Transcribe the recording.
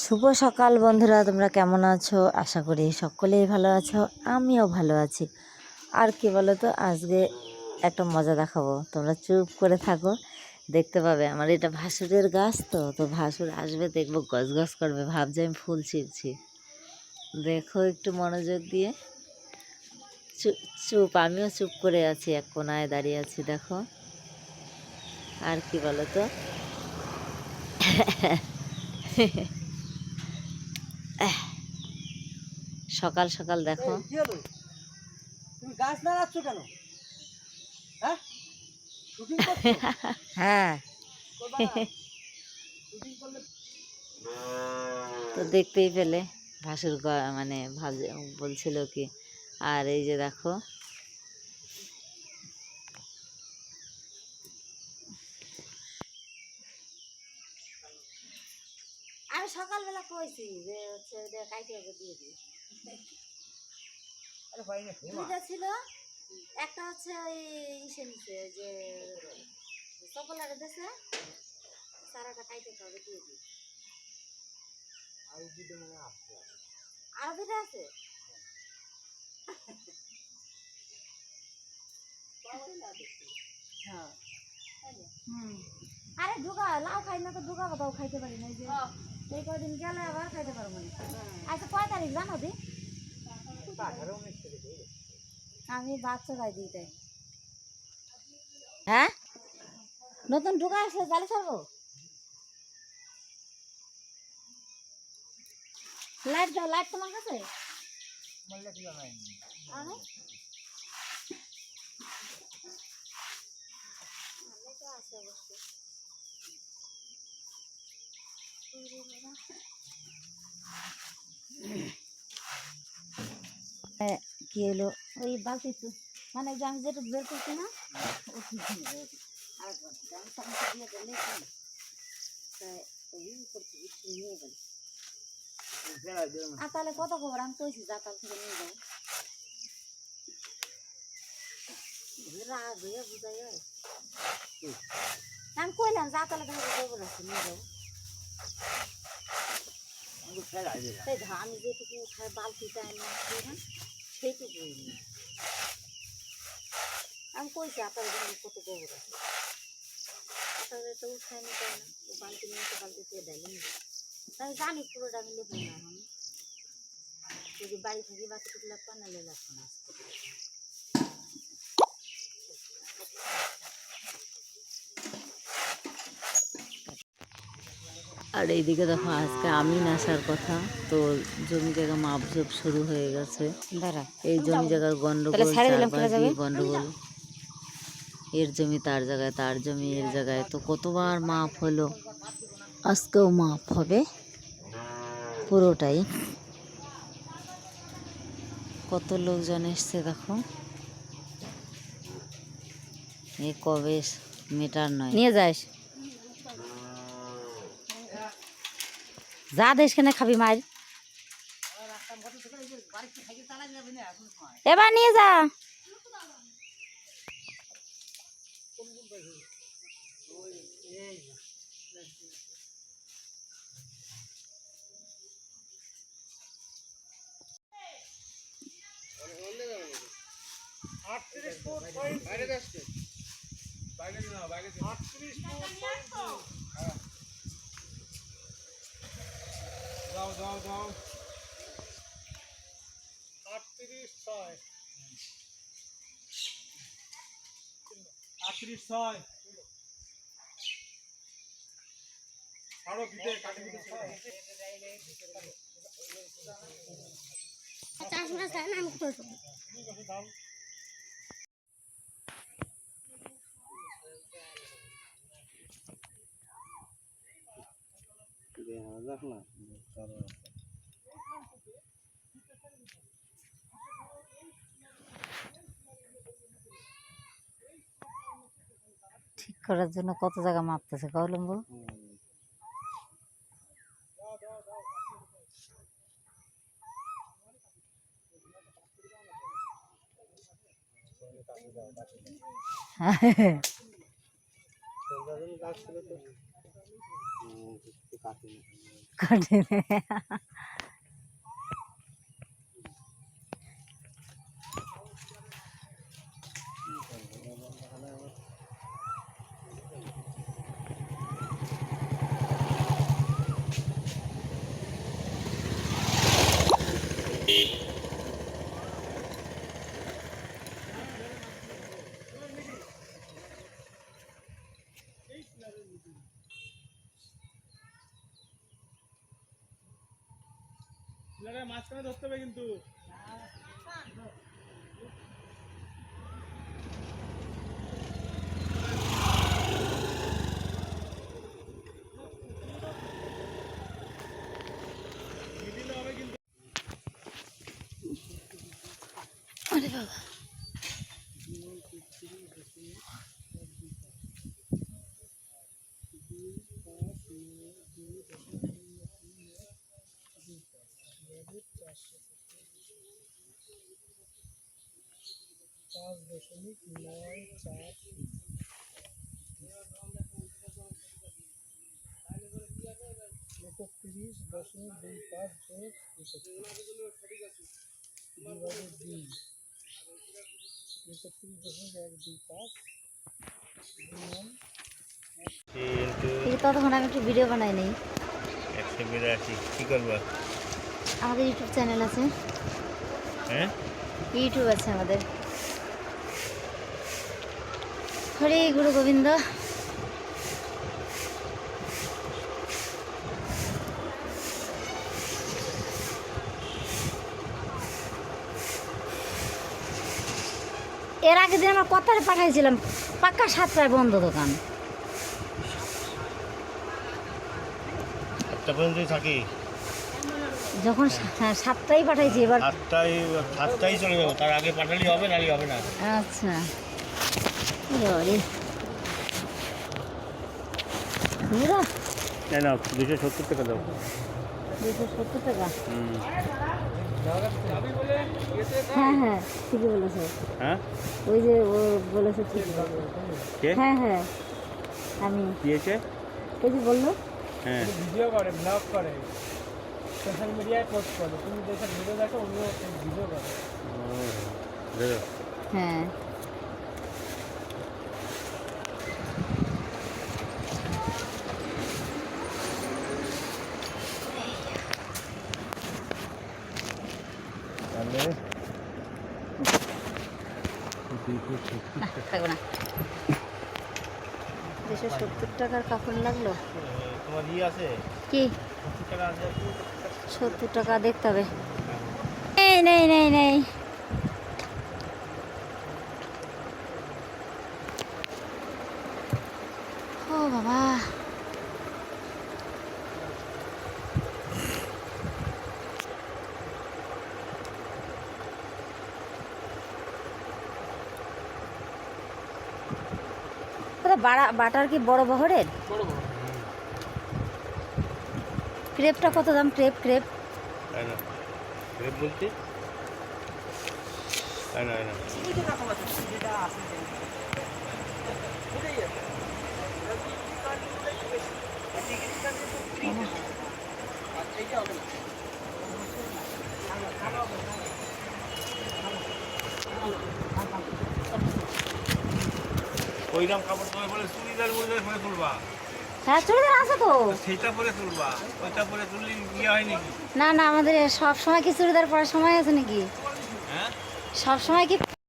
শুভ সকাল বন্ধুরা, তোমরা কেমন আছো? আশা করি সকলেই ভালো আছো, আমিও ভালো আছি। আর কি বলো তো আজকে একটা মজা দেখাবো। তোমরা চুপ করে থাকো, দেখতে পাবে আমার এটা ভাসুরের গাছ তো তো ভাসুর আসবে, দেখব গজ গজ করবে, ভাবছে আমি ফুল ছিঁড়ছি। দেখো একটু মনোযোগ দিয়ে। চুপ, আমিও চুপ করে আছি, এক কোনায় দাঁড়িয়ে আছি, দেখো। আর কি বলো তো সকাল সকাল দেখো। এই, কি হলো? তুমি গাছ নাড়াচ্ছ কেন? হ্যাঁ? হ্যাঁ। তো দেখতেই পেলে ভাসুর গ- মানে বলছিল কি আর এই যে দেখো। আমি সকালবেলা কইছি যে হচ্ছে দিয়ে দিই। দুইটা ছিল একটা হচ্ছে ওই ইসে নিচে যে চপলারে দেশে সারাটা কাইটে হবে দিয়ে দিই। আর দিতে মানে আসছে আরও দুটো আছে? হ্যাঁ। হুম। আরে ঢুকা লাউ খাই না তো ঢুকা কোথাও খাইতে পারি না এই যে। এই কদিন গেলে আবার খাইতে পারব না। আচ্ছা কয় তারিখ জানো দি? আমি বাচ্চা গাই দিই তাই হ্যাঁ? নতুন ঢুকা আসলে জালে ছাড়বো? লাইট দাও লাইট তোমার কাছে? মল্লা কি কি হলো? ওই বালতি মানে যে আমি যেটা বের করছি না দিয়ে দেবো। আরেকবার। আমি দিয়ে কি? তাই ওই একটু নিয়ে গেল। আর তাহলে কত খবর? আমি কইছি জাতাল থেকে নিয়ে যাও। রাগ হয়ে বুঝাই আমি কইলাম জাতালে থেকে খবর আছে নিয়ে যাও। আমি যেটুকু বালতিটা এনে আসছি না। সেইটুকুই নিয়ে আমি কইছি আপনার জন্য কত গোবর আছে আপনাদের তো উঠায় নিতে না। ও বালতি নিয়ে তো বালতি দিয়ে দেয় নিয়ে আমি জানি পুরোটা আমি লেখুন না এখন। যদি বাড়ি থাকি বাকি টুকলা পানালে লে লাগবে না আর এইদিকে দেখো আজকে আমিন আসার কথা। তো জমি জায়গা মাপজোপ শুরু হয়ে গেছে। এই জমি জায়গার গন্ডগোল গন্ডগোল। এর জমি তার জায়গায় তার জমি এর জায়গায়। তো কতবার মাপ হলো? আজকেও মাপ হবে। পুরোটাই। কত লোকজন এসছে দেখো। এ কবে মেটার নয়। নিয়ে যাস। যা দেশ কেনে খাবি মার এবার নিয়ে যা। বাইরে বাইরে বাইরে যাও যাও যাও আটত্রিশ ছয়। আটত্রিশ ছয়। ছাড়ো দিতে কাটি দিতে ছাড়ো। ঠিক আছে দাম দেখ না। ঠিক করার জন্য কত জায়গা মাপতেছে? কলম্বু গাছ ছিল তো কাটি কঠিন মাঝখানে ধরতে হবে কিন্তু। আরে বাবা। পাঁচ দশমিক নয় চার একত্রিশ দশমিক দুই পাঁচ যোগ একত্রিশ দুই একত্রিশ দশমিক এক দুই পাঁচ গুণন কিন্তু ঠিক ততক্ষণ আমি একটু ভিডিও বানাই নেই। একশো বিরাশি কী করব? আমাদের ইউটিউব চ্যানেল আছে। হ্যাঁ? ইউটিউব আছে আমাদের। হরে গুরু গোবিন্দ। এর আগের দিন আমরা কথায় পাঠাইছিলাম পাক্কা সাতটায় বন্ধ দোকান। থাকি। যখন হ্যাঁ, সাতটাই পাঠাইছি এবার সাতটায় সাতটাই চলে যাব তার আগে পাঠালেই হবে নাহলে হবে না। আচ্ছা। দুশো সত্তর টাকা দাও। দুশো সত্তর টাকা? হ্যাঁ হ্যাঁ ঠিকই বলেছে। হ্যাঁ? ওই যে ও বলেছে ঠিক কে? হ্যাঁ হ্যাঁ আমি। কি হয়েছে? ওই বলল। হ্যাঁ। ভিডিও করে ব্লগ করে। সোশ্যাল মিডিয়ায় পোস্ট করে। তুমি যেসব ভিডিও দেখো ওগুলো ভিডিও করে। হ্যাঁ তাহলে না থাকবে না। দুশো সত্তর টাকার কাপড় লাগল? তোমার ই আছে? কি? সত্তর টাকা দেখতে হবে। এই নেই নেই নেই। ও বাবা। বাড়া বাটার কি বড় বহরের? ক্রেপটা কত দাম? Crepe crepe. বলতে তাই না ওইরকম কাপড় তোমায় বলে চুড়িদার মুড়িদার পরে তুলবা। হ্যাঁ চুড়িদার আছে তো। সেইটা পরে তুলবা। ওইটা পরে তুললে ইয়ে হয় নাকি? না না আমাদের সব সময় কি চুড়িদার পরার সময় আছে নাকি? হ্যাঁ? সব সময় কি